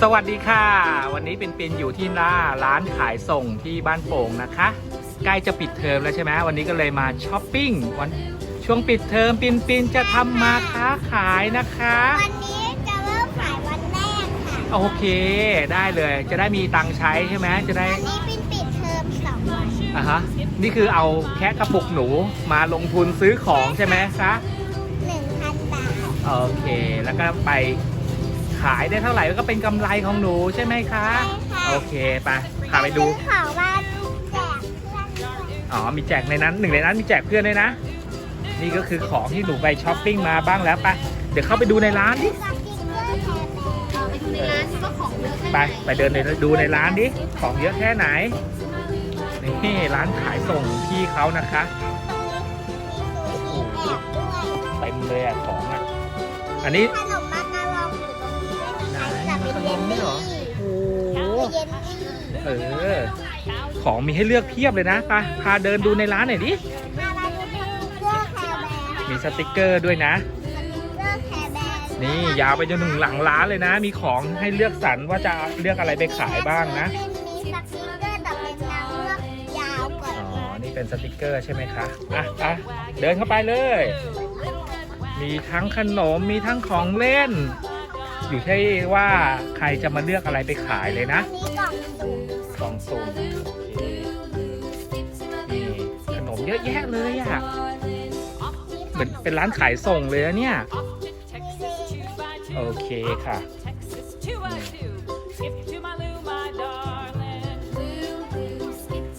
สวัสดีค่ะ วันนี้เป็นปินอยู่ที่หน้าร้านขายส่งที่บ้านโป่งนะคะ ใกล้จะปิดเทอมแล้วใช่ไหมวันนี้ก็เลยมาช้อปปิ้งวันช่วงปิดเทอมปินปินจะทำมาค้าขายนะคะ วันนี้จะเริ่มขายวันแรกค่ะโอเค ได้เลยจะได้มีตังค์ใช้ใช่ไหมจะได้วันนี้เป็นปิดเทอมสองวันอะฮะนี่คือเอาแค่กระปุกหนูมาลงทุนซื้อของใช่ไหมคะหนึ่งพันบาท โอเค แล้วก็ไปขายได้เท่าไหร่ก็เป็นกำไรของหนูใช่ไหมคะ ใช่ค่ะ โอเคไปพาไปดู ซื้อของมาแจกเพื่อนด้วยอ๋อ มีแจกในนั้นหนึ่งในนั้นมีแจกเพื่อนด้วยนะ นี่ก็คือของที่หนูไปช้อปปิ้งมาบ้างแล้วไปเดี๋ยวเข้าไปดูในร้านดิ สติ๊กเกอร์แทนแบงไปดูในร้านว่าของเยอะแค่ไหนไปไปเดินในดูในร้านดิ ของเยอะแค่ไหน นี่ร้านขายส่งพี่เขานะคะ ตรงนี้มีซูชิแอบด้วย เต็มเลยอะของอะ อันนี้ ขนมมาการองอยู่ตรงนี้ด้วยไหนนะคะแต่เป็นเยลลี่โอ้โหเยลลี่เออ ของมีให้เลือกเพียบเลยนะไปพาเดินดูในร้านหน่อยดิอะไรเป็นสติ๊กเกอร์แคร์แบร์มีสติกเกอร์ด้วยนะ สติ๊กเกอร์แคร์แบร์นี่ยาวไปจนถึงหลังร้านเลยนะ มีของให้เลือกสรรว่าจะเลือกอะไรไปขายบ้างนะเป็นมีสติ๊กเกอร์แต่เป็นนางเลือกยาวกว่าอ๋อ นี่เป็นสติกเกอร์ใช่ไหมคะ อะอะเดินเข้าไปเลย มีทั้งขนมมีทั้งของเล่น อยู่ที่ว่าใครจะมาเลือกอะไรไปขายเลยนะกล่องสุ่มกล่องสุ่มนี่ขนมเยอะแยะเลยอะ่ะเหมือนเป็นร้านขายส่งเลยนะเนี่ย โอเคค่ะ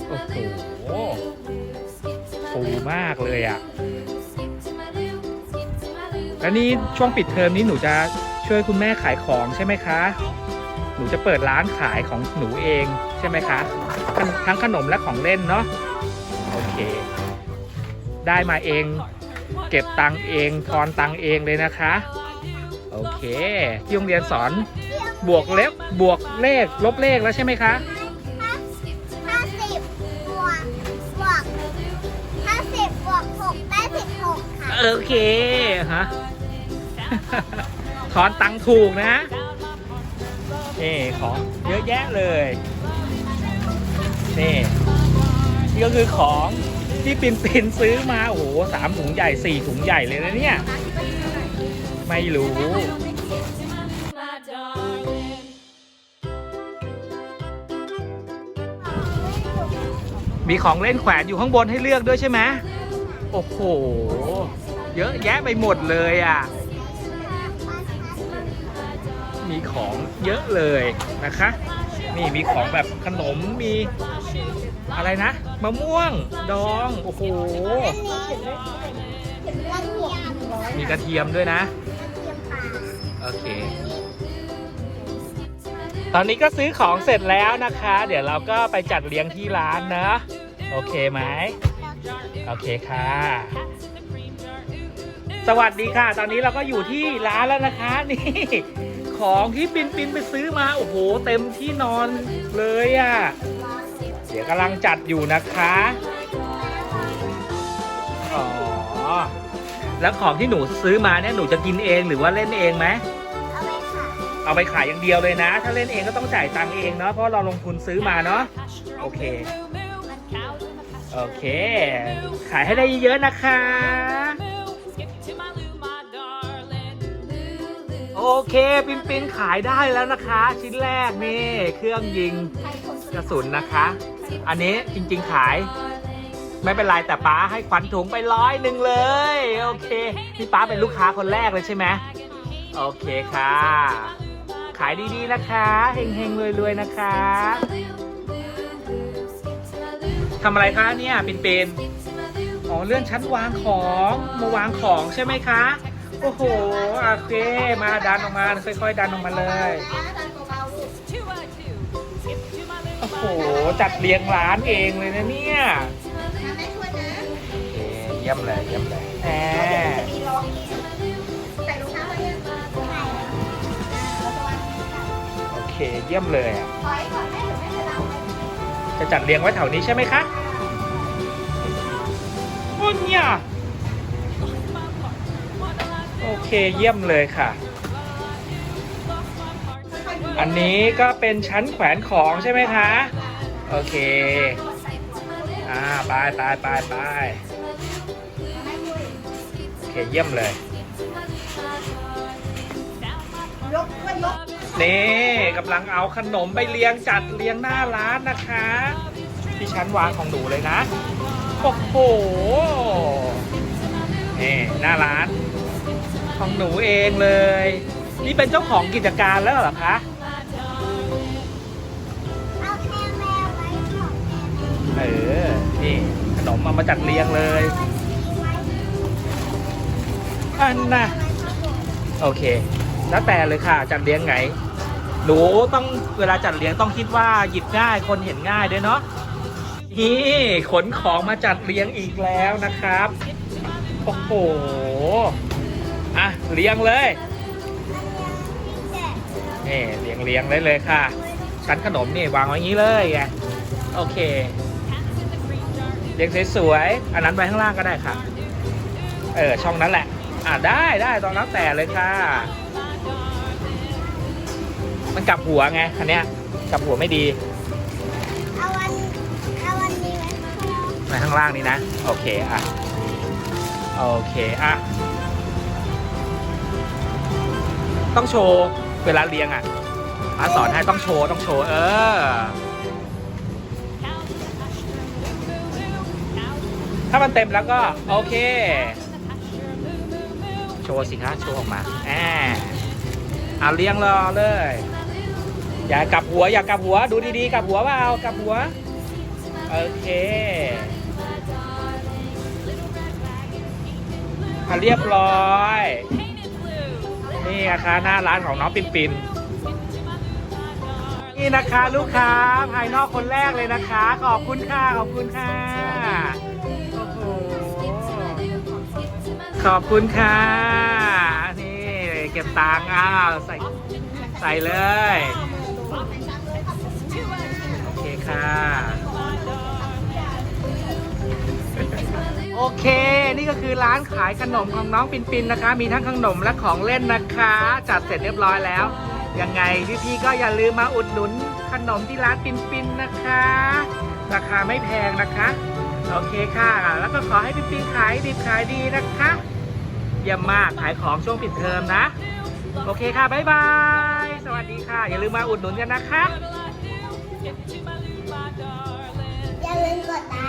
โอ้โหฟูมากเลยอะ่ะ แล้วนี่ช่วงปิดเทอมนี้หนูจะช่วยคุณแม่ขายของใช่ไหมคะ หนูจะเปิดร้านขายของหนูเองใช่ไหมคะ ทั้งทั้งขนมและของเล่นเนาะ โอเค ได้มาเอง เก็บตังค์เองทอนตังค์เองเลยนะคะ โอเค ที่โรงเรียนสอนบวกเล็บบวกเลขลบเลขแล้วใช่ไหมคะห้าห้าสิบบวกบวกห้าสิบบวกหกได้สิบหก โอเคฮะถอนตังค์ถูกนะนี่ของเยอะแยะเลยนี่นี่ก็คือของที่ปินปินซื้อมาโอ้โหสามถุงใหญ่สี่ถุงใหญ่เลยนะเนี่ย ไม่รู้มีของเล่นแขวนอยู่ข้างบนให้เลือกด้วยใช่ไหม โอ้โห เยอะแยะไปหมดเลยอะ มีของเยอะเลยนะคะ นี่มีของแบบขนมมีอะไรนะมะม่วงดอง โอ้โห มีกระเทียมด้วยนะ โอเค ตอนนี้ก็ซื้อของเสร็จแล้วนะคะ เดี๋ยวเราก็ไปจัดเลี้ยงที่ร้านนะ โอเคไหม โอเคค่ะ สวัสดีค่ะ ตอนนี้เราก็อยู่ที่ร้านแล้วนะคะ นี่ ของที่ปินปินไปซื้อมา โอ้โห เต็มที่นอนเลยอะ่ะ เดี๋ยวกำลังจัดอยู่นะคะอ๋อแล้วของที่หนูซื้อมาเนี่ยหนูจะกินเองหรือว่าเล่นเองไหมเอาไปค่ะเอาไปขายอย่างเดียวเลยนะ ถ้าเล่นเองก็ต้องจ่ายตังค์เองเนาะเพราะเราลงทุนซื้อมาเนาะโอเค โอเค ขายให้ได้เยอะๆนะคะ โอเค ปินปินขายได้แล้วนะคะ ชิ้นแรกนี่เครื่องยิงกระสุนนะคะ อันนี้จริงๆขาย ไม่เป็นไรแต่ป้าให้ขวัญถุงไปร้อยหนึ่งเลย โอเคนี่ป้าเป็นลูกค้าคนแรกเลยใช่ไหมโอเคค่ะ ขายดีๆนะคะเฮงๆรวยๆนะคะ ทำอะไรคะเนี่ยปินปินอ๋อเลื่อนชั้นวางของมาวางของใช่ไหมคะ โอ้โหโอเคมาดันออกมาค่อยๆ ดันออกมาเลยโอ้โหจัดเรียงร้านเองเลยนะเนี่ยโอเคเยี่ยมเลยเยี่ยมเลยแหมโอเคเยี่ยมเลยอะ จะจัดเรียงไว้แถวนี้ใช่ไหมคะโอ้เนี่ยโอเคเยี่ยมเลยค่ะ อันนี้ก็เป็นชั้นแขวนของใช่ไหมคะ โอเค อ่าไปไปไปไปโอเคเยี่ยมเลย ยกก็ยก นี่กำลังเอาขนมไปเรียงจัดเรียงหน้าร้านนะคะ ที่ชั้นวางของหนูเลยนะ โอ้โหนี่หน้าร้าน ของหนูเองเลย นี่เป็นเจ้าของกิจการแล้วเหรอคะเออ นี่ขนมเอามาจัดเรียงเลย อันน่ะ โอเค แล้วแต่เลยค่ะจัดเลี้ยงไง หนูต้องเวลาจัดเลี้ยงต้องคิดว่าหยิบง่ายคนเห็นง่ายด้วยเนาะนี่ขนของมาจัดเลี้ยงอีกแล้วนะครับโอ้โหอะเลี้ยงเลยนี่เลี้ยงเลี้ยงเลยเลยค่ะชั้นขนมนี่วางไว้อย่างนี้เลยไงโอเคเลี้ยงสวยๆอันนั้นไว้ข้างล่างก็ได้ค่ะ เออช่องนั้นแหละอ่าได้ได้ตอนแล้วแต่เลยค่ะ มันกลับหัวไงคันเนี้ยกลับหัวไม่ดีเอาวันเอาวันนี้ไว้ข้างนอกไว้ข้างล่างนี้นะ โอเคอะโอเคอะต้องโชว์เวลาเรียงอะอาสอนให้ต้องโชว์ต้องโชว์เออ ถ้ามันเต็มแล้วก็โอเค โชว์สิคะโชว์ออกมาแอบอ่าเลี้ยงรอเลย อย่ากลับหัว อย่ากลับหัวดูดีๆกลับหัวเปล่ากลับหัว โอเคอะเรียบร้อย นี่นะคะหน้าร้านของน้องปินปินนี่นะคะลูกค้าภายนอกคนแรกเลยนะคะ ขอบคุณค่ะขอบคุณค่ะโอ้โหขอบคุณค่ะนี่เก็บตังค์อ้าวใส่ใส่เลย โอเคค่ะ โอเค นี่ก็คือร้านขายขนมของน้องปินปินนะคะ มีทั้งขนมและของเล่นนะคะ จัดเสร็จเรียบร้อยแล้ว ยังไงพี่ๆก็อย่าลืมมาอุดหนุนขนมที่ร้านปินปินนะคะ ราคาไม่แพงนะคะ โอเคค่ะ แล้วก็ขอให้ปินปินขายดีขายดีนะคะเยี่ยมมากขายของช่วงปิดเทอมนะ โอเคค่ะ บ๊ายบาย สวัสดีค่ะ อย่าลืมมาอุดหนุนกันนะคะ อย่าลืมกด